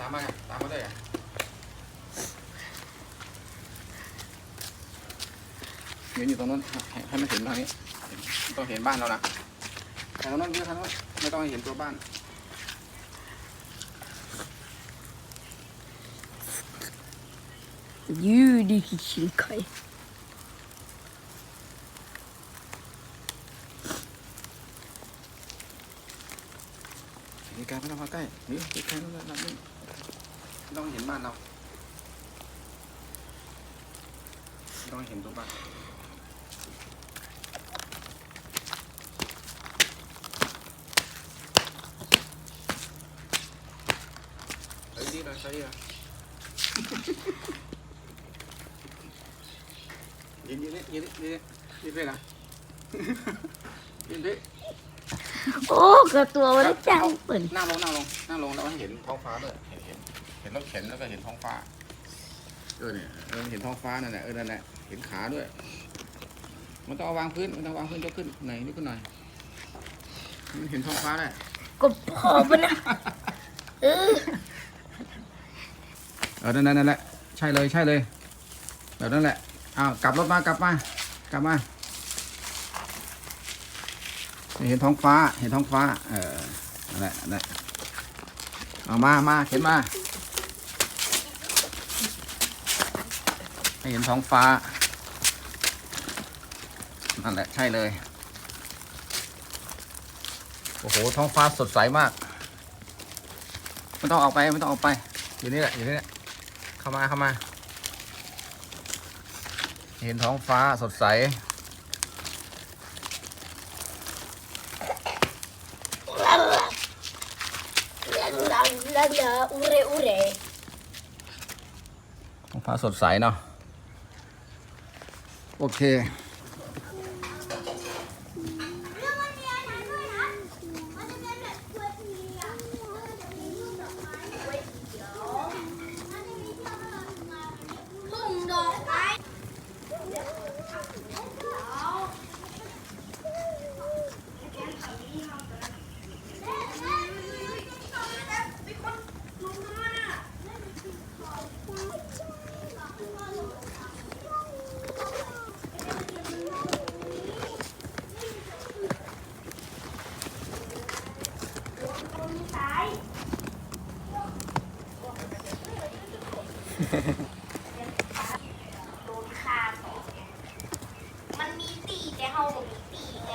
ตามมาไงตามมาด้วยอะยืนอยู่ตรงนู้นให้ให้มันเห็นทางนี้ต้องเห็นบ้านเรานะทางนู้นยืนทางนู้นไม่ต้องให้เห็นตัวบ้าน Ljud i kikaj. มีการไม่ต้องมาใกล้นี่ใกล้ๆนู้นนะนี่ไม่ ต้องเห็นบ้านเราไม่ต้องให้เห็นตัวบ้านใส่ดีเลยใส่ดีเลยยืนยืนนี่ยืนนี่ยืนนี่ยืนไปนะยืนดิ Åh, ketua mana campur. นั่งลงนั่งลงนั่งลงแล้วให้เห็นท้องฟ้าด้วย เห็นเห็นเห็นรถเข็นแล้วก็เห็นท้องฟ้า เออเนี่ยเออเห็นท้องฟ้านั่นแหละเออนั่นแหละเห็นขาด้วย มันต้องเอาวางพื้นมันต้องวางพื้นยกขึ้นหน่อยนี่ขึ้นหน่อยมันเห็นท้องฟ้าได้ Kau apa nak? Eh, เออนั่นแหละนั่นแหละใช่เลยใช่เลยแบบนั้นแหละอ้าวกลับรถมากลับมากลับมาเห็นท้องฟ้า เห็นท้องฟ้า เออนั่นแหละนั่นแหละเอามามาเข็นมา ให้ เห็นท้องฟ้า นั่นแหละใช่เลย โอ้โห ท้องฟ้าสดใสมาก ไม่ต้องออกไป ไม่ต้องออกไป อยู่นี่แหละ อยู่นี่แหละ เข้ามา เข้ามา เห็นท้องฟ้าสดใส la la la ure ure. ท้องฟ้าสดใสเนาะ โอเค โดนฆ่ามันมีปีแต่เฮาบ่มีปีกไง